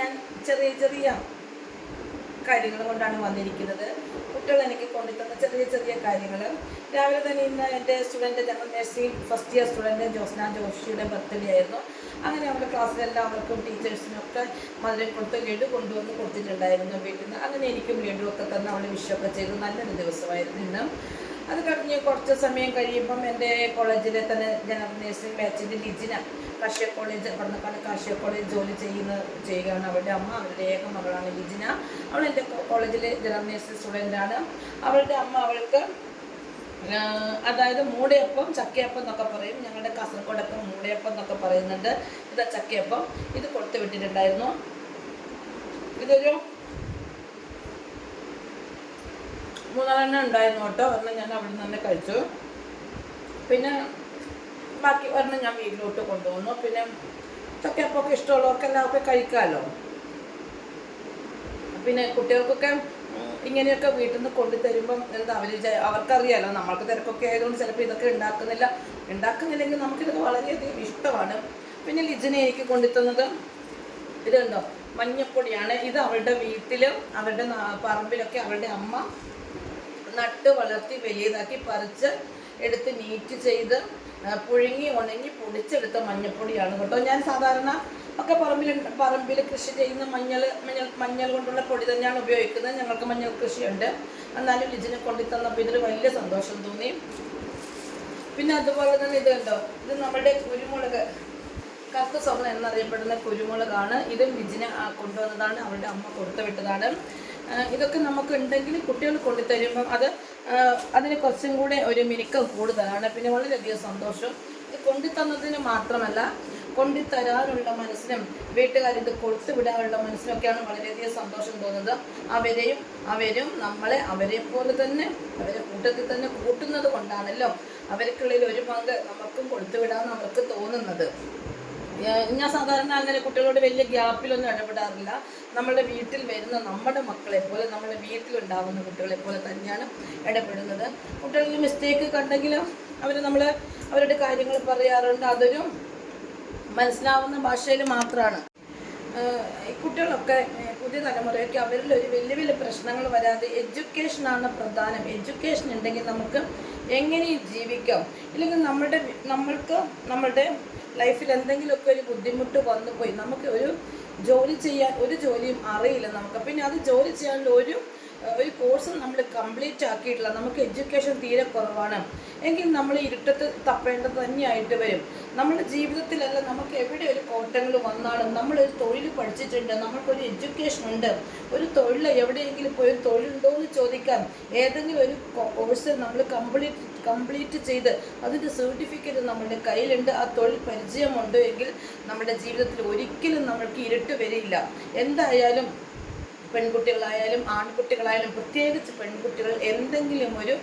ഞാൻ ചെറിയ ചെറിയ കാര്യങ്ങൾ കൊണ്ടാണ് വന്നിരിക്കുന്നത്. കുട്ടികൾ എനിക്ക് കൊണ്ടുതന്ന ചെറിയ ചെറിയ കാര്യങ്ങൾ. രാവിലെ തന്നെ ഇന്ന് എന്റെ student general nursing first year student Josna ജോഷിയുടെ birthday ആയിരുന്നു. അങ്ങനെ അവരുടെ ക്ലാസ്സിൽ എല്ലാവർക്കും ടീച്ചേഴ്സിനും ഒക്കെ മധുരം കൊടുത്ത് ലഡു കൊണ്ടുവന്ന് കൊടുത്തിട്ടുണ്ടായിരുന്നു വീട്ടിൽ നിന്ന്. അങ്ങനെ എനിക്കും ലഡു ഒക്കെ തന്നെ അവൾ വിഷയൊക്കെ ചെയ്തു. നല്ലൊരു ദിവസമായിരുന്നു ഇന്ന്. അത് കഴിഞ്ഞ് കുറച്ച് സമയം കഴിയുമ്പം എന്റെ കോളേജിലെ തന്നെ ജനറൽ നേഴ്സിംഗ് ബാച്ചിന്റെ ലിജിന കാർഷിക കോളേജ് പടന്നക്കാട് കാർഷിക കോളേജ് ജോലി ചെയ്യുന്ന ചെയ്യുകയാണ്. അവരുടെ അമ്മ അവരുടെ ഏക മകളാണ് ലിജിന അവൾ എന്റെ കോളേജിലെ ജനറൽ നേഴ്സിംഗ് സ്റ്റുഡന്റാണ് അവളുടെ അമ്മ അവൾക്ക് അതായത് മൂടയപ്പം ചക്കയപ്പം എന്നൊക്കെ പറയും. ഞങ്ങളുടെ കാസർഗോഡൊക്കെ മൂടയപ്പം എന്നൊക്കെ പറയുന്നുണ്ട്. ഇതാ ചക്കയപ്പം. ഇത് കൊടുത്തു വിട്ടിട്ടുണ്ടായിരുന്നു. ഇതൊരു മൂന്നാലെണ്ണം ഉണ്ടായിരുന്നു കേട്ടോ. ഒരെണ്ണം ഞാൻ അവിടെ നിന്ന് തന്നെ കഴിച്ചു. പിന്നെ ബാക്കി ഒരെണ്ണം ഞാൻ വീട്ടിലോട്ട് കൊണ്ടുവന്നു. പിന്നെ ഒക്കെ ഇഷ്ടമുള്ളവർക്ക് എല്ലാവർക്കും കഴിക്കാമല്ലോ പിന്നെ കുട്ടികൾക്കൊക്കെ ഇങ്ങനെയൊക്കെ വീട്ടിൽ നിന്ന് കൊണ്ടുതരുമ്പം എന്താ അവർ അവർക്കറിയാലോ നമ്മൾക്ക് തിരക്കൊക്കെ ആയതുകൊണ്ട് ചിലപ്പോൾ ഇതൊക്കെ ഉണ്ടാക്കുന്നില്ല. ഉണ്ടാക്കുന്നില്ലെങ്കിൽ നമുക്കിതൊക്കെ വളരെയധികം ഇഷ്ടമാണ്. പിന്നെ ലിജിനെ എനിക്ക് കൊണ്ടുതന്നത് ഇതുണ്ടോ മഞ്ഞപ്പൊടിയാണ്. ഇത് അവളുടെ വീട്ടിലും അവരുടെ പറമ്പിലൊക്കെ അവരുടെ അമ്മ നട്ട് വളർത്തി വലിയതാക്കി പറിച്ച് എടുത്ത് നീറ്റ് ചെയ്ത് പുഴുങ്ങി ഉണങ്ങി പൊടിച്ചെടുത്ത മഞ്ഞപ്പൊടിയാണ് കേട്ടോ. ഞാൻ സാധാരണ ഒക്കെ പറമ്പിൽ പറമ്പിൽ കൃഷി ചെയ്യുന്ന മഞ്ഞൾ മഞ്ഞൾ മഞ്ഞൾ കൊണ്ടുള്ള പൊടി തന്നെയാണ് ഉപയോഗിക്കുന്നത്. ഞങ്ങൾക്ക് മഞ്ഞൾ കൃഷിയുണ്ട്. എന്നാലും ലിജിനെ കൊണ്ടു തന്നപ്പോൾ ഇതിൽ വലിയ സന്തോഷം തോന്നി. പിന്നെ അതുപോലെ തന്നെ ഇത് ഇത് നമ്മുടെ കുരുമുളക് കറുത്ത സ്വർണം എന്നറിയപ്പെടുന്ന കുരുമുളകാണ്. ഇത് ലിജിനെ കൊണ്ടുവന്നതാണ്. അവരുടെ അമ്മ കൊടുത്തു വിട്ടതാണ് ആ, ഇതൊക്കെ നമുക്ക് ഉണ്ടെങ്കിൽ കുട്ടികൾ കൊണ്ടുതരുമ്പം അത് അതിന് കുറച്ചും കൂടെ ഒരു മിനുക്കം കൂടുതലാണ് പിന്നെ വളരെയധികം സന്തോഷം. ഇത് കൊണ്ടുതന്നതിന് മാത്രമല്ല കൊണ്ടുതരാനുള്ള മനസ്സിനും വീട്ടുകാർ ഇത് കൊടുത്തു വിടാനുള്ള മനസ്സിനൊക്കെയാണ് വളരെയധികം സന്തോഷം തോന്നുന്നത്. അവരെയും അവരും നമ്മളെ അവരെ പോലെ തന്നെ അവരെ കൂട്ടത്തിൽ തന്നെ കൂട്ടുന്നത് കൊണ്ടാണല്ലോ അവർക്കുള്ളിൽ ഒരു പങ്ക് നമുക്കും കൊടുത്തു വിടാൻ അവർക്ക് തോന്നുന്നത്. ഞാൻ സാധാരണ അങ്ങനെ കുട്ടികളോട് വലിയ ഗ്യാപ്പിലൊന്നും ഇടപെടാറില്ല. നമ്മുടെ വീട്ടിൽ വരുന്ന നമ്മുടെ മക്കളെ പോലെ നമ്മുടെ വീട്ടിലുണ്ടാവുന്ന കുട്ടികളെ പോലെ തന്നെയാണ് ഇടപെടുന്നത്. കുട്ടികളിൽ മിസ്റ്റേക്ക് കണ്ടെങ്കിലും അവർ നമ്മൾ അവരുടെ കാര്യങ്ങൾ പറയാറുണ്ട്. അതൊരു മനസ്സിലാവുന്ന ഭാഷയിൽ മാത്രമാണ് കുട്ടികളൊക്കെ പുതിയ തലമുറയ്ക്ക് അവരിൽ ഒരു വലിയ വലിയ പ്രശ്നങ്ങൾ വരാതെ എഡ്യൂക്കേഷനാണ് പ്രധാനം. എഡ്യൂക്കേഷൻ ഉണ്ടെങ്കിൽ നമുക്ക് എങ്ങനെ ജീവിക്കാം? ഇല്ലെങ്കിൽ നമ്മുടെ നമ്മൾക്ക് നമ്മുടെ ലൈഫിൽ എന്തെങ്കിലുമൊക്കെ ഒരു ബുദ്ധിമുട്ട് വന്നു പോയി നമുക്ക് ഒരു ജോലി ചെയ്യാൻ ഒരു ജോലിയും അറിയില്ല നമുക്ക്. പിന്നെ അത് ജോലി ചെയ്യാനുള്ള ഒരു ഒരു കോഴ്സും നമ്മൾ കംപ്ലീറ്റ് ആക്കിയിട്ടില്ല. നമുക്ക് എഡ്യൂക്കേഷൻ തീരെ കുറവാണ്. എങ്കിൽ നമ്മൾ ഇരുട്ടത്ത് തപ്പേണ്ടത് തന്നെയായിട്ട് വരും. നമ്മുടെ ജീവിതത്തിലല്ല നമുക്ക് എവിടെ ഒരു കോട്ടങ്ങൾ വന്നാലും നമ്മളൊരു തൊഴിൽ പഠിച്ചിട്ടുണ്ട് നമ്മൾക്കൊരു എഡ്യൂക്കേഷൻ ഉണ്ട്. ഒരു തൊഴിൽ എവിടെയെങ്കിലും പോയി തൊഴിലുണ്ടോ എന്ന് ചോദിക്കാൻ ഏതെങ്കിലും ഒരു കോഴ്സ് നമ്മൾ കംപ്ലീറ്റ് കംപ്ലീറ്റ് ചെയ്ത് അതിന്റെ സർട്ടിഫിക്കറ്റ് നമ്മുടെ കയ്യിലുണ്ട്. ആ തൊഴിൽ പരിചയമുണ്ട് എങ്കിൽ നമ്മുടെ ജീവിതത്തിൽ ഒരിക്കലും നമ്മൾക്ക് ഇരുട്ട് വരില്ല. എന്തായാലും പെൺകുട്ടികളായാലും ആൺകുട്ടികളായാലും പ്രത്യേകിച്ച് പെൺകുട്ടികൾ എന്തെങ്കിലും ഒരു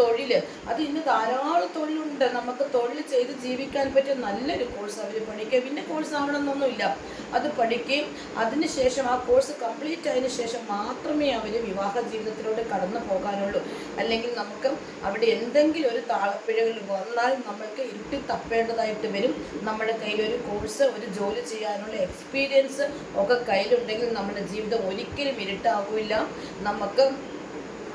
തൊഴിൽ അത് ഇന്ന് ധാരാളം തൊഴിലുണ്ട്. നമുക്ക് തൊഴിൽ ചെയ്ത് ജീവിക്കാൻ പറ്റിയ നല്ലൊരു കോഴ്സ് അവർ പഠിക്കുക. പിന്നെ കോഴ്സ് ആവണമെന്നൊന്നുമില്ല. അത് പഠിക്കുകയും അതിനുശേഷം ആ കോഴ്സ് കംപ്ലീറ്റ് ആയതിനു ശേഷം മാത്രമേ അവർ വിവാഹ ജീവിതത്തിലൂടെ കടന്നു പോകാനുള്ളൂ. അല്ലെങ്കിൽ നമുക്ക് അവിടെ എന്തെങ്കിലും ഒരു താളപ്പിഴകൾ വന്നാൽ നമ്മൾക്ക് ഇരുട്ടി തപ്പേണ്ടതായിട്ട് വരും. നമ്മുടെ കയ്യിൽ ഒരു കോഴ്സ് ഒരു ജോലി ചെയ്യാനുള്ള എക്സ്പീരിയൻസ് ഒക്കെ കയ്യിലുണ്ടെങ്കിൽ നമ്മുടെ ജീവിതം ഒരിക്കലും ഇരുട്ടാകില്ല നമുക്ക്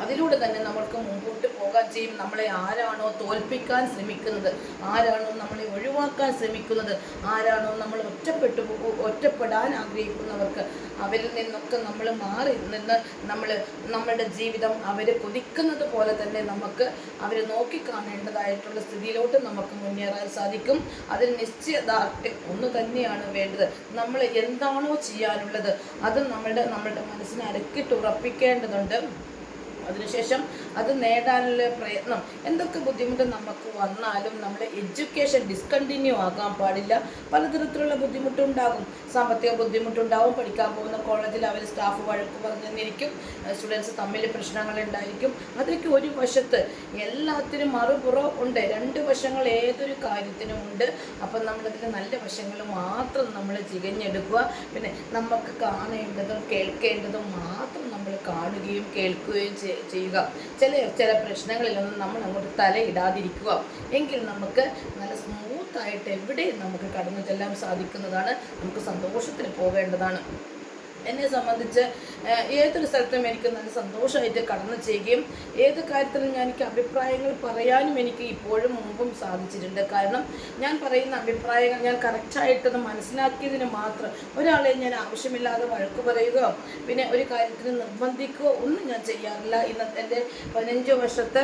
അതിലൂടെ തന്നെ നമ്മൾക്ക് മുമ്പോട്ട് പോകാൻ ചെയ്യും. നമ്മളെ ആരാണോ തോൽപ്പിക്കാൻ ശ്രമിക്കുന്നത്? ആരാണോ നമ്മളെ ഒഴിവാക്കാൻ ശ്രമിക്കുന്നത്? ആരാണോ നമ്മൾ ഒറ്റപ്പെട്ടു ഒറ്റപ്പെടാൻ ആഗ്രഹിക്കുന്നവർക്ക് അവരിൽ നിന്നൊക്കെ നമ്മൾ മാറി നിന്ന് നമ്മൾ നമ്മളുടെ ജീവിതം അവർ കൊതിക്കുന്നത് പോലെ തന്നെ നമുക്ക് അവരെ നോക്കിക്കാണേണ്ടതായിട്ടുള്ള സ്ഥിതിയിലോട്ട് നമുക്ക് മുന്നേറാൻ സാധിക്കും. അതിൽ നിശ്ചയദാർഢ്യം ഒന്ന് തന്നെയാണ് വേണ്ടത്. നമ്മൾ എന്താണോ ചെയ്യാനുള്ളത് അത് നമ്മളുടെ നമ്മളുടെ മനസ്സിനെ അരക്കിട്ട് ഉറപ്പിക്കേണ്ടതുണ്ട്. അതിനുശേഷം അത് നേടാനുള്ള പ്രയത്നം. എന്തൊക്കെ ബുദ്ധിമുട്ട് നമുക്ക് വന്നാലും നമ്മുടെ എഡ്യൂക്കേഷൻ ഡിസ്കണ്ടിന്യൂ ആകാൻ പാടില്ല. പലതരത്തിലുള്ള ബുദ്ധിമുട്ടുണ്ടാകും. സാമ്പത്തിക ബുദ്ധിമുട്ടുണ്ടാവും. പഠിക്കാൻ പോകുന്ന കോളേജിൽ അവർ സ്റ്റാഫ് വഴക്ക് പറഞ്ഞിരിക്കും സ്റ്റുഡൻസ് തമ്മിൽ പ്രശ്നങ്ങൾ ഉണ്ടായിരിക്കും. അതൊക്കെ ഒരു വശത്ത് എല്ലാത്തിനും മറുപുറം ഉണ്ട്. രണ്ട് വശങ്ങൾ ഏതൊരു കാര്യത്തിനും ഉണ്ട്. അപ്പം നമ്മളതിൽ നല്ല വശങ്ങൾ മാത്രം നമ്മൾ ചികഞ്ഞെടുക്കുക. പിന്നെ നമുക്ക് കാണേണ്ടതും കേൾക്കേണ്ടതും മാത്രം കാണുകയും കേൾക്കുകയും ചെയ്യുക. ചില ചില പ്രശ്നങ്ങളിലൊന്നും നമ്മൾ അങ്ങോട്ട് തലയിടാതിരിക്കുക. എങ്കിൽ നമുക്ക് നല്ല സ്മൂത്തായിട്ട് എവിടെയും നമുക്ക് കടന്നു ചെല്ലാൻ സാധിക്കുന്നതാണ്. നമുക്ക് സന്തോഷത്തിന് പോകേണ്ടതാണ്. എന്നെ സംബന്ധിച്ച് ഏതൊരു സ്ഥലത്തും എനിക്ക് നല്ല സന്തോഷമായിട്ട് കടന്നു ചെയ്യുകയും ഏത് കാര്യത്തിലും ഞാൻ എനിക്ക് അഭിപ്രായങ്ങൾ പറയാനും എനിക്ക് ഇപ്പോഴും മുമ്പും സാധിച്ചിട്ടുണ്ട്. കാരണം ഞാൻ പറയുന്ന അഭിപ്രായങ്ങൾ ഞാൻ കറക്റ്റായിട്ടത് മനസ്സിലാക്കിയതിന് മാത്രം ഒരാളെ ഞാൻ ആവശ്യമില്ലാതെ വഴക്ക് പറയുകയോ പിന്നെ ഒരു കാര്യത്തിന് നിർബന്ധിക്കുകയോ ഒന്നും ഞാൻ ചെയ്യാറില്ല. ഇന്നത്തെ എന്റെ പതിനഞ്ച് വർഷത്തെ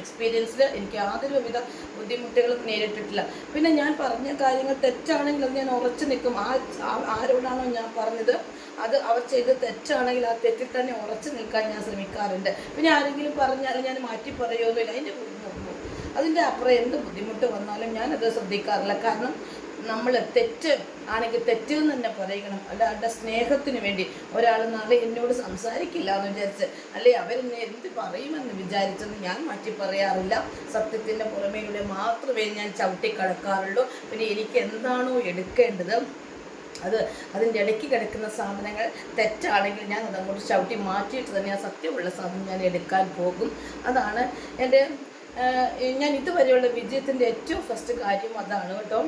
എക്സ്പീരിയൻസിൽ എനിക്ക് യാതൊരു വിധ ബുദ്ധിമുട്ടുകളും നേരിട്ടിട്ടില്ല. പിന്നെ ഞാൻ പറഞ്ഞ കാര്യങ്ങൾ തെറ്റാണെങ്കിൽ അത് ഞാൻ ഉറച്ചു നിൽക്കും. ആ ആരോടാണോ ഞാൻ പറഞ്ഞത്? അത് അവർ ചെയ്ത് തെറ്റാണെങ്കിൽ ആ തെറ്റിൽ തന്നെ ഉറച്ചു നിൽക്കാൻ ഞാൻ ശ്രമിക്കാറുണ്ട്. പിന്നെ ആരെങ്കിലും പറഞ്ഞാൽ ഞാൻ മാറ്റി പറയുമൊന്നുമില്ല അതിന്റെ അതിന്റെ അപ്പുറം എന്ത് ബുദ്ധിമുട്ട് വന്നാലും ഞാനത് ശ്രദ്ധിക്കാറില്ല. കാരണം നമ്മൾ തെറ്റ് ആണെങ്കിൽ തെറ്റ് എന്ന് തന്നെ പറയണം. അല്ലാണ്ട് സ്നേഹത്തിന് വേണ്ടി ഒരാൾ നാളെ എന്നോട് സംസാരിക്കില്ല എന്ന് വിചാരിച്ച് അല്ലെ അവരെന്നെ എന്ത് പറയുമെന്ന് വിചാരിച്ചെന്ന് ഞാൻ മാറ്റി പറയാറില്ല. സത്യത്തിന്റെ പുറമേലൂടെ മാത്രമേ ഞാൻ ചവിട്ടി കടക്കാറുള്ളൂ പിന്നെ എനിക്ക് എന്താണോ എടുക്കേണ്ടത് അത് അതിന്റെ ഇടയ്ക്ക് കിടക്കുന്ന സാധനങ്ങൾ തെറ്റാണെങ്കിൽ ഞാൻ അതങ്ങോട്ട് ചവിട്ടി മാറ്റിയിട്ട് തന്നെ ആ സത്യമുള്ള സാധനം ഞാൻ എടുക്കാൻ പോകും. അതാണ് എന്റെ ഞാൻ ഇതുവരെയുള്ള വിജയത്തിന്റെ ഏറ്റവും ഫസ്റ്റ് കാര്യം. അതാണ് കേട്ടോ.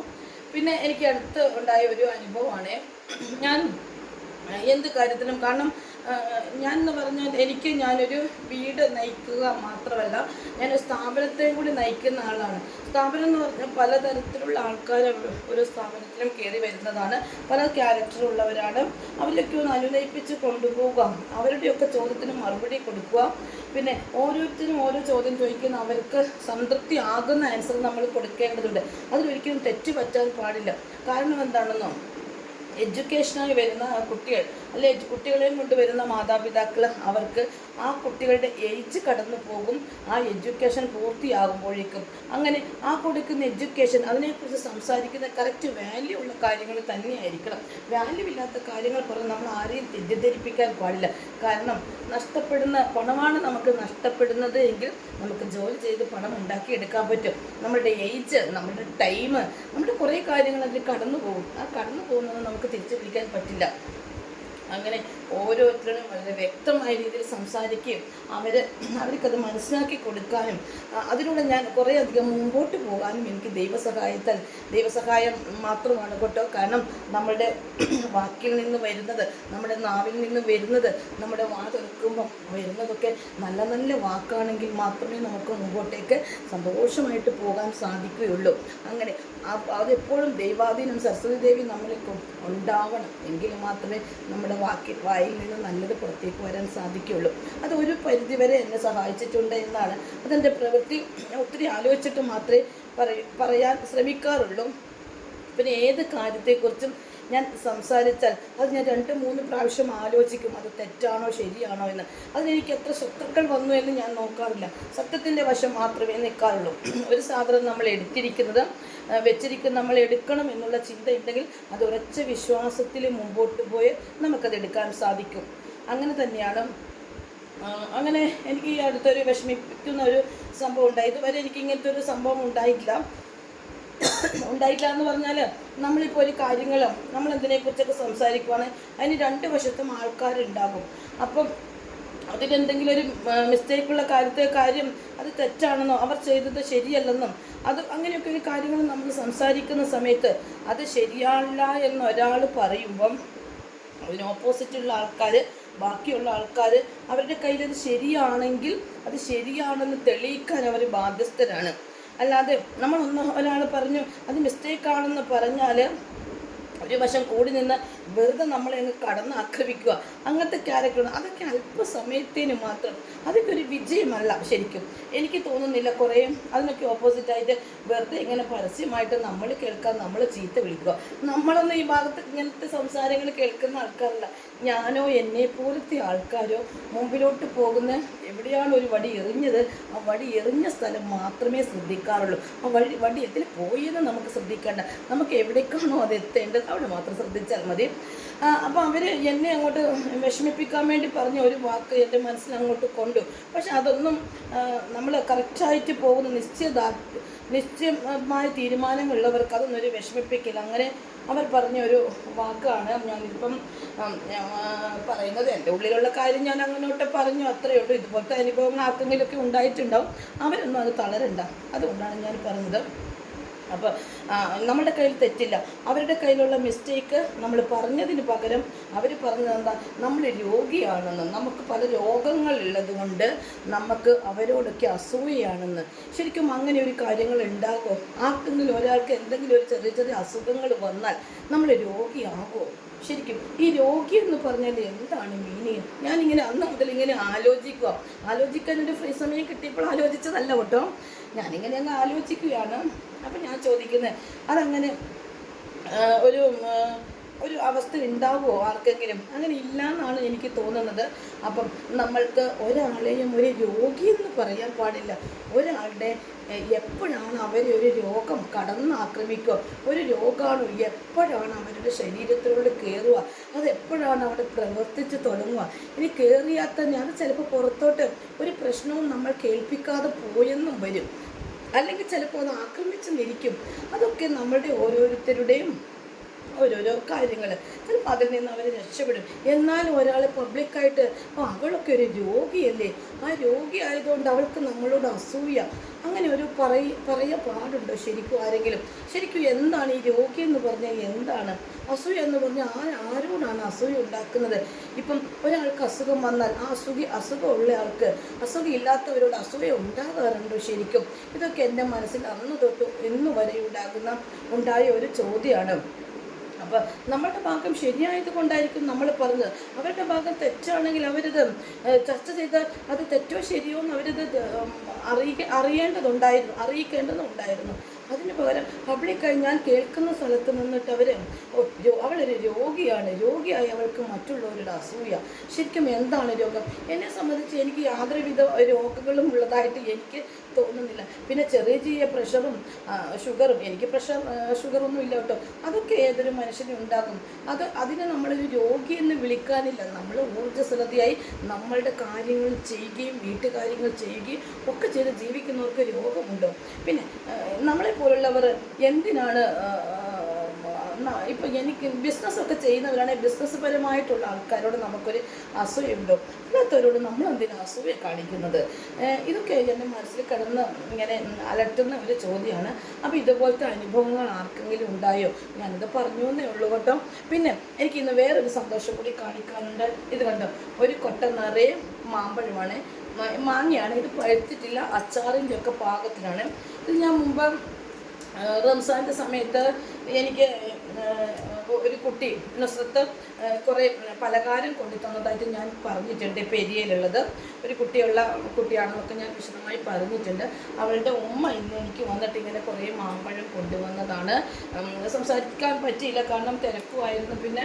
പിന്നെ എനിക്ക് അടുത്ത് ഉണ്ടായ ഒരു അനുഭവമാണ്. ഞാൻ എന്ത് കാര്യത്തിനും കാരണം ഞാൻ എന്ന് പറഞ്ഞാൽ എനിക്ക് ഞാനൊരു വീട് നയിക്കുക മാത്രമല്ല ഞാൻ സ്ഥാപനത്തെയും കൂടി നയിക്കുന്ന ആളാണ്. സ്ഥാപനം എന്ന് പറഞ്ഞാൽ പലതരത്തിലുള്ള ആൾക്കാർ ഒരു സ്ഥാപനത്തിലും കയറി വരുന്നതാണ്. പല ക്യാരക്ടറുള്ളവരാണ് അവരൊക്കെ ഒന്ന് അനുനയിപ്പിച്ച് കൊണ്ടുപോവുക. അവരുടെയൊക്കെ ചോദ്യത്തിന് മറുപടി കൊടുക്കുക. പിന്നെ ഓരോരുത്തരും ഓരോ ചോദ്യം ചോദിക്കുന്ന അവർക്ക് സംതൃപ്തി ആകുന്ന ആൻസർ നമ്മൾ കൊടുക്കേണ്ടതുണ്ട്. അതിലൊരിക്കലും തെറ്റ് പറ്റാൻ പാടില്ല. കാരണം എന്താണെന്നോ? എഡ്യൂക്കേഷനായി വരുന്ന കുട്ടികൾ അല്ലെ കുട്ടികളെയും കൊണ്ട് വരുന്ന മാതാപിതാക്കൾ അവർക്ക് ആ കുട്ടികളുടെ ഏജ് കടന്നു പോകും ആ എഡ്യൂക്കേഷൻ പൂർത്തിയാകുമ്പോഴേക്കും. അങ്ങനെ ആ കൊടുക്കുന്ന എഡ്യൂക്കേഷൻ അതിനെക്കുറിച്ച് സംസാരിക്കുന്ന കറക്റ്റ് വാല്യൂ ഉള്ള കാര്യങ്ങൾ തന്നെയായിരിക്കണം. വാല്യൂ ഇല്ലാത്ത കാര്യങ്ങൾ പറഞ്ഞ് നമ്മൾ ആരെയും തെറ്റിദ്ധരിപ്പിക്കാൻ പാടില്ല. കാരണം നഷ്ടപ്പെടുന്ന പണമാണ് നമുക്ക് നഷ്ടപ്പെടുന്നത് എങ്കിൽ നമുക്ക് ജോലി ചെയ്ത് പണം ഉണ്ടാക്കിയെടുക്കാൻ പറ്റും. നമ്മുടെ ഏജ് നമ്മുടെ ടൈം നമ്മുടെ കുറേ കാര്യങ്ങൾ അതിൽ കടന്നു പോകും. ആ കടന്നു പോകുന്നത് നമുക്ക് തിരിച്ചു പിടിക്കാൻ പറ്റില്ല. അങ്ങനെ ഓരോരുത്തരും വളരെ വ്യക്തമായ രീതിയിൽ സംസാരിക്കുകയും അവർ അവർക്കത് മനസ്സിലാക്കി കൊടുക്കാനും അതിലൂടെ ഞാൻ കുറേ അധികം മുമ്പോട്ട് പോകാനും എനിക്ക് ദൈവസഹായത്താൽ ദൈവസഹായം മാത്രമാണ് കേട്ടോ. കാരണം നമ്മളുടെ വാക്കിൽ നിന്ന് വരുന്നത് നമ്മുടെ നാവിൽ നിന്ന് വരുന്നത് നമ്മുടെ വാ വരുന്നതൊക്കെ നല്ല നല്ല വാക്കാണെങ്കിൽ മാത്രമേ നമുക്ക് മുമ്പോട്ടേക്ക് സന്തോഷമായിട്ട് പോകാൻ സാധിക്കുകയുള്ളൂ. അങ്ങനെ അതെപ്പോഴും ദൈവാധീനം സരസ്വതി ദേവി നമ്മളിപ്പം ഉണ്ടാവണം. എങ്കിൽ മാത്രമേ നമ്മുടെ വാക്കിൽ വായിൽ നിന്ന് നല്ലത് പുറത്തേക്ക് വരാൻ സാധിക്കുകയുള്ളൂ അത് ഒരു പരിധിവരെ എന്നെ സഹായിച്ചിട്ടുണ്ട് എന്നാണ്. അതെന്റെ പ്രവൃത്തി. ഒത്തിരി ആലോചിച്ചിട്ട് മാത്രമേ പറയാൻ ശ്രമിക്കാറുള്ളൂ. പിന്നെ ഏത് കാര്യത്തെക്കുറിച്ചും ഞാൻ സംസാരിച്ചാൽ അത് ഞാൻ രണ്ട് മൂന്ന് പ്രാവശ്യം ആലോചിക്കും അത് തെറ്റാണോ ശരിയാണോ എന്ന്. അതിനെനിക്ക് എത്ര ശത്രുക്കൾ വന്നു എന്ന് ഞാൻ നോക്കാറില്ല. സത്യത്തിന്റെ വശം മാത്രമേ നിൽക്കാറുള്ളൂ. ഒരു സാധനം നമ്മൾ എടുത്തിരിക്കുന്നത് വെച്ചിരിക്കുന്ന നമ്മൾ എടുക്കണം എന്നുള്ള ചിന്ത ഉണ്ടെങ്കിൽ അത് ഉറച്ച വിശ്വാസത്തിൽ മുമ്പോട്ട് പോയി നമുക്കത് എടുക്കാൻ സാധിക്കും. അങ്ങനെ തന്നെയാണ് അങ്ങനെ എനിക്ക് ഈ അടുത്തൊരു വിഷമിപ്പിക്കുന്ന ഒരു സംഭവം ഉണ്ടായി. ഇതുവരെ എനിക്ക് ഇങ്ങനത്തെ ഒരു സംഭവം ഉണ്ടായിട്ടില്ല. ഉണ്ടായിട്ടില്ല എന്ന് പറഞ്ഞാൽ നമ്മളിപ്പോൾ ഒരു കാര്യങ്ങൾ നമ്മൾ എന്തിനെക്കുറിച്ചൊക്കെ സംസാരിക്കുവാണ് അതിന് രണ്ട് വശത്തും ആൾക്കാരുണ്ടാകും. അപ്പം അതിലെന്തെങ്കിലും ഒരു മിസ്റ്റേക്കുള്ള കാര്യത്തെ കാര്യം അത് തെറ്റാണെന്നോ അവർ ചെയ്തത് ശരിയല്ലെന്നും അത് അങ്ങനെയൊക്കെ ഒരു കാര്യങ്ങൾ നമ്മൾ സംസാരിക്കുന്ന സമയത്ത് അത് ശരിയല്ല എന്ന് ഒരാൾ പറയുമ്പം അതിന് ഓപ്പോസിറ്റുള്ള ആൾക്കാർ ബാക്കിയുള്ള ആൾക്കാർ അവരുടെ കയ്യിൽ അത് ശരിയാണെങ്കിൽ അത് ശരിയാണെന്ന് തെളിയിക്കാൻ അവർ ബാധ്യസ്ഥരാണ്. അല്ലാതെ നമ്മളൊന്ന് ഒരാൾ പറഞ്ഞു അത് മിസ്റ്റേക്കാണെന്ന് പറഞ്ഞാൽ ഒരു വശം കൂടി നിന്ന് വെറുതെ നമ്മളെ അങ്ങ് കടന്ന് ആക്രമിക്കുക. അങ്ങനത്തെ ക്യാരക്ടർ അതൊക്കെ അല്പസമയത്തേന് മാത്രം. അതൊക്കെ ഒരു വിജയമല്ല ശരിക്കും. എനിക്ക് തോന്നുന്നില്ല കുറേ അതിനൊക്കെ ഓപ്പോസിറ്റായിട്ട് വെറുതെ ഇങ്ങനെ പരസ്യമായിട്ട് നമ്മൾ കേൾക്കാൻ നമ്മൾ ചീത്ത വിളിക്കുക. നമ്മളൊന്നും ഈ ഭാഗത്ത് ഇങ്ങനത്തെ സംസാരങ്ങൾ കേൾക്കുന്ന ആൾക്കാരല്ല. ഞാനോ എന്നെ പോലത്തെ ആൾക്കാരോ മുമ്പിലോട്ട് പോകുന്ന എവിടെയാണ് ഒരു വടി എറിഞ്ഞത് ആ വടി എറിഞ്ഞ സ്ഥലം മാത്രമേ ശ്രദ്ധിക്കാറുള്ളൂ. ആ വഴി വടി എത്തിൽ പോയെന്ന് നമുക്ക് ശ്രദ്ധിക്കേണ്ട. നമുക്ക് എവിടേക്കാണോ അത് എത്തേണ്ടത് അവിടെ മാത്രം ശ്രദ്ധിച്ചാൽ മതി. അപ്പോൾ അവർ എന്നെ അങ്ങോട്ട് വിഷമിപ്പിക്കാൻ വേണ്ടി പറഞ്ഞ ഒരു വാക്ക് എന്റെ മനസ്സിൽ അങ്ങോട്ട് കൊണ്ടു. പക്ഷെ അതൊന്നും നമ്മൾ കറക്റ്റായിട്ട് പോകുന്ന നിശ്ചയദാ നിശ്ചയമായ തീരുമാനങ്ങളുള്ളവർക്ക് അതൊന്നും ഒരു വിഷമിപ്പിക്കില്ല. അങ്ങനെ അവർ പറഞ്ഞ ഒരു വാക്കാണ് ഞാനിപ്പം പറയുന്നത്. എന്റെ ഉള്ളിലുള്ള കാര്യം ഞാൻ അങ്ങനോട്ട് പറഞ്ഞു. അത്രയേ ഉള്ളൂ. ഇതുപോലത്തെ അനുഭവങ്ങൾ ആർക്കെങ്കിലുമൊക്കെ ഉണ്ടായിട്ടുണ്ടാവും. അവരൊന്നും അത് തളരണ്ട. അതുകൊണ്ടാണ് ഞാൻ പറഞ്ഞത്. അപ്പോൾ നമ്മുടെ കയ്യിൽ തെറ്റില്ല. അവരുടെ കയ്യിലുള്ള മിസ്റ്റേക്ക് നമ്മൾ പറഞ്ഞതിന് പകരം അവർ പറഞ്ഞത് എന്താ? നമ്മൾ രോഗിയാണെന്ന്. നമുക്ക് പല രോഗങ്ങളുള്ളത് കൊണ്ട് നമുക്ക് അവരോടൊക്കെ അസൂയയാണെന്ന്. ശരിക്കും അങ്ങനെ ഒരു കാര്യങ്ങൾ ഉണ്ടാകുമോ ആർക്കെങ്കിലും ഒരാൾക്ക് എന്തെങ്കിലും ഒരു ചെറിയ ചെറിയ അസുഖങ്ങൾ വന്നാൽ നമ്മൾ രോഗിയാകുമോ ശരിക്കും ഈ രോഗി എന്ന് പറഞ്ഞാൽ എന്താണ് മീനിങ് ഞാനിങ്ങനെ അന്ന് മുതൽ ഇങ്ങനെ ആലോചിക്കുക ആലോചിക്കാൻ ഒരു ഫ്രീ സമയം കിട്ടിയപ്പോൾ ആലോചിച്ചതല്ല കേട്ടോ. ഞാനിങ്ങനെ അങ്ങ് ആലോചിക്കുകയാണ്. അപ്പം ഞാൻ ചോദിക്കുന്നത് അതങ്ങനെ ഒരു ഒരു അവസ്ഥ ഉണ്ടാവുമോ ആർക്കെങ്കിലും? അങ്ങനെ ഇല്ല എന്നാണ് എനിക്ക് തോന്നുന്നത്. അപ്പം നമ്മൾക്ക് ഒരാളെയും ഒരു രോഗി എന്ന് പറയാൻ പാടില്ല. ഒരാളുടെ എപ്പോഴാണ് അവരെ ഒരു രോഗം കടന്നാക്രമിക്കുക ഒരു രോഗമാണ് എപ്പോഴാണ് അവരുടെ ശരീരത്തിലൂടെ കയറുക അതെപ്പോഴാണ് അവിടെ പ്രവർത്തിച്ച് തുടങ്ങുക? ഇനി കയറിയാൽ തന്നെ അത് ചിലപ്പോൾ പുറത്തോട്ട് ഒരു പ്രശ്നവും നമ്മൾ കേൾപ്പിക്കാതെ പോയെന്നും വരും. അല്ലെങ്കിൽ ചിലപ്പോൾ അത് ആക്രമിച്ചു നിൽക്കും അതൊക്കെ നമ്മളുടെ ഓരോരുത്തരുടെയും ഓരോരോ കാര്യങ്ങൾ ചിലപ്പോൾ അതിൽ നിന്ന് അവർ രക്ഷപ്പെടും. എന്നാലും ഒരാൾ പബ്ലിക്കായിട്ട് അപ്പോൾ അവളൊക്കെ ഒരു രോഗിയല്ലേ? ആ രോഗി ആയതുകൊണ്ട് അവൾക്ക് നമ്മളോട് അസൂയ. അങ്ങനെ ഒരു പറയ പറയ പാടുണ്ടോ ശരിക്കും ആരെങ്കിലും? ശരിക്കും എന്താണ് ഈ രോഗി എന്ന് പറഞ്ഞാൽ എന്താണ്? അസൂയ എന്ന് പറഞ്ഞാൽ ആ ആരോടാണ് അസൂയ ഉണ്ടാക്കുന്നത്? ഇപ്പം ഒരാൾക്ക് അസുഖം വന്നാൽ ആ അസുഖി അസുഖമുള്ള ആൾക്ക് അസുഖം ഇല്ലാത്തവരോട് അസൂയ ഉണ്ടാകാറുണ്ടോ ശരിക്കും? ഇതൊക്കെ എന്റെ മനസ്സിൽ അന്ന് തൊട്ട് ഇന്ന് വരെ ഉണ്ടാകുന്ന ഉണ്ടായ ഒരു ചോദ്യമാണ്. അപ്പോൾ നമ്മളുടെ ഭാഗം ശരിയായത് കൊണ്ടായിരിക്കും നമ്മൾ പറഞ്ഞത്. അവരുടെ ഭാഗം തെറ്റാണെങ്കിൽ അവരത് ചർച്ച ചെയ്ത് അത് തെറ്റോ ശരിയോ എന്ന് അവരത് അറിയിക്ക അറിയേണ്ടതുണ്ടായിരുന്നു അറിയിക്കേണ്ടതുണ്ടായിരുന്നു. അതിന് പകരം പബ്ലിക്കായി ഞാൻ കേൾക്കുന്ന സ്ഥലത്ത് നിന്നിട്ട് അവർ അവളൊരു രോഗിയാണ്. രോഗിയായി അവൾക്ക് മറ്റുള്ളവരുടെ അസൂയ. ശരിക്കും എന്താണ് രോഗം? എന്നെ സംബന്ധിച്ച് എനിക്ക് യാതൊരുവിധ രോഗങ്ങളും ഉള്ളതായിട്ട് എനിക്ക് തോന്നുന്നില്ല. പിന്നെ ചെറിയ ചെറിയ പ്രഷറും ഷുഗറും. എനിക്ക് പ്രഷർ ഷുഗറൊന്നും ഇല്ല കേട്ടോ. അതൊക്കെ ഏതൊരു മനുഷ്യനും ഉണ്ടാകും. അത് അതിനെ നമ്മളൊരു രോഗി എന്ന് വിളിക്കാനില്ല. നമ്മൾ ഊർജസ്വലതയായി നമ്മളുടെ കാര്യങ്ങൾ ചെയ്യുകയും വീട്ടുകാര്യങ്ങൾ ചെയ്യുകയും ഒക്കെ ചെയ്ത് ജീവിക്കുന്നവർക്ക് രോഗമുണ്ടോ? പിന്നെ ആ, നമ്മളെപ്പോലുള്ളവർ എന്തിനാണ് ഇപ്പം എനിക്ക് ബിസിനസ്സൊക്കെ ചെയ്യുന്നവരാണെങ്കിൽ ബിസിനസ് പരമായിട്ടുള്ള ആൾക്കാരോട് നമുക്കൊരു അസൂയുണ്ടോ? അല്ലാത്തവരോട് നമ്മൾ എന്തിനാ അസൂയ കാണിക്കുന്നത്? ഇതൊക്കെ എന്റെ മനസ്സിൽ കിടന്ന് ഇങ്ങനെ അലട്ടുന്ന ഒരു ചോദ്യമാണ്. അപ്പോൾ ഇതുപോലത്തെ അനുഭവങ്ങൾ ആർക്കെങ്കിലും ഉണ്ടായോ? ഞാനിത് പറഞ്ഞു എന്നേ ഉള്ളൂ കേട്ടോ. പിന്നെ എനിക്ക് ഇന്ന് വേറൊരു സന്തോഷം കൂടി കാണിക്കാനുണ്ട്. ഇത് കണ്ടോ? ഒരു കൊട്ട നിറയെ മാമ്പഴമാണ്. മാങ്ങയാണ്. ഇത് പഴുത്തിട്ടില്ല. അച്ചാറിന്റെ ഒക്കെ പാകത്തിനാണ് ഇത് ഞാൻ മുമ്പ് റംസാന്റെ സമയത്ത് എനിക്ക് ഒരു കുട്ടി നുസ്രത്ത് കുറേ പലകാരം കൊണ്ടുത്തന്നതായിട്ട് ഞാൻ പറഞ്ഞിട്ടുണ്ട് പെരിയയിലുള്ളത്. ഒരു കുട്ടിയുള്ള കുട്ടിയാണെന്നൊക്കെ ഞാൻ വിശദമായി പറഞ്ഞിട്ടുണ്ട്. അവളുടെ ഉമ്മ ഇന്ന് എനിക്ക് വന്നിട്ട് ഇങ്ങനെ കുറേ മാമ്പഴം കൊണ്ടുവന്നതാണ് സംസാരിക്കാൻ പറ്റിയില്ല കാരണം തിരക്കുമായിരുന്നു. പിന്നെ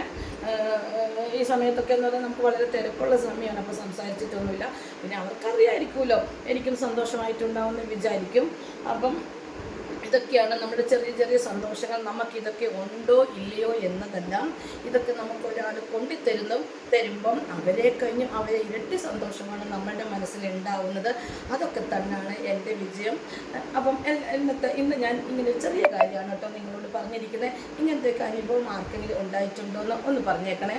ഈ സമയത്തൊക്കെ എന്ന് പറഞ്ഞാൽ നമുക്ക് വളരെ തിരക്കുള്ള സമയമാണ് അപ്പോൾ സംസാരിച്ചിട്ടൊന്നുമില്ല. പിന്നെ അവർക്കറിയായിരിക്കുമല്ലോ എനിക്കും സന്തോഷമായിട്ടുണ്ടാവുമെന്ന് വിചാരിക്കും. അപ്പം ഇതൊക്കെയാണ് നമ്മുടെ ചെറിയ ചെറിയ സന്തോഷങ്ങൾ. നമുക്ക് ഇതൊക്കെ ഉണ്ടോ ഇല്ലയോ എന്നതെല്ലാം ഇതൊക്കെ നമുക്ക് ഒരാൾ കൊണ്ടിത്തരുന്നു തരുമ്പം അവരെ കഴിഞ്ഞും അവരെ ഇരട്ടി സന്തോഷമാണ് നമ്മളുടെ മനസ്സിൽ ഉണ്ടാവുന്നത് അതൊക്കെ തന്നെയാണ് എന്റെ വിജയം. അപ്പം ഇന്നത്തെ ഇന്ന് ഞാൻ ഇങ്ങനെ ചെറിയ കാര്യമാണ് കേട്ടോ നിങ്ങളോട് പറഞ്ഞിരിക്കുന്നത്. ഇങ്ങനത്തെ അനുഭവം ആർക്കെങ്കിലും ഉണ്ടായിട്ടുണ്ടോ എന്ന് ഒന്ന് പറഞ്ഞേക്കണേ.